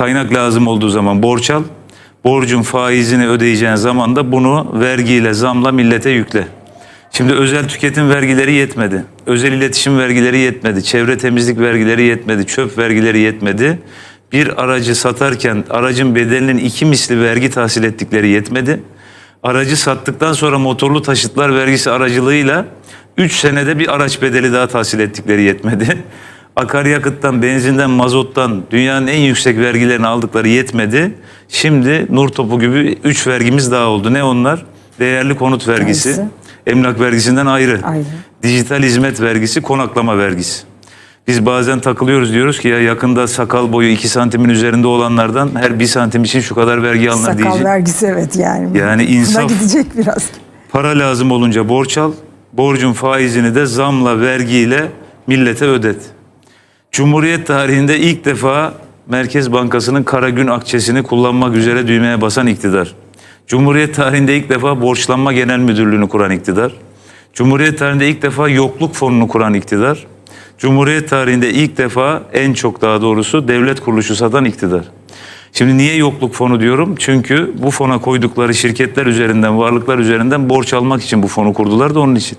kaynak lazım olduğu zaman borç al. Borcun faizini ödeyeceğin zaman da bunu vergiyle, zamla millete yükle. Şimdi özel tüketim vergileri yetmedi. Özel iletişim vergileri yetmedi. Çevre temizlik vergileri yetmedi. Çöp vergileri yetmedi. Bir aracı satarken aracın bedelinin iki misli vergi tahsil ettikleri yetmedi. Aracı sattıktan sonra motorlu taşıtlar vergisi aracılığıyla 3 senede bir araç bedeli daha tahsil ettikleri yetmedi. Akaryakıttan, benzinden, mazottan dünyanın en yüksek vergilerini aldıkları yetmedi. Şimdi nur topu gibi 3 vergimiz daha oldu. Ne onlar? Değerli konut vergisi, Vergisi. emlak vergisinden ayrı. Ayrı. Dijital hizmet vergisi, konaklama vergisi. Biz bazen takılıyoruz diyoruz ki ya yakında sakal boyu 2 santimin üzerinde olanlardan her 1 santim için şu kadar vergi alınır Sakal diyecek. vergisi evet yani. Yani Buna insaf. gidecek biraz. Para lazım olunca borç al, borcun faizini de zamla, vergiyle millete ödet. Cumhuriyet tarihinde ilk defa Merkez Bankası'nın kara gün akçesini kullanmak üzere düğmeye basan iktidar. Cumhuriyet tarihinde ilk defa Borçlanma Genel Müdürlüğü'nü kuran iktidar. Cumhuriyet tarihinde ilk defa yokluk fonunu kuran iktidar. Cumhuriyet tarihinde ilk defa en çok daha doğrusu devlet kuruluşu satan iktidar. Şimdi niye yokluk fonu diyorum? Çünkü bu fona koydukları şirketler üzerinden, varlıklar üzerinden borç almak için bu fonu kurdular da onun için.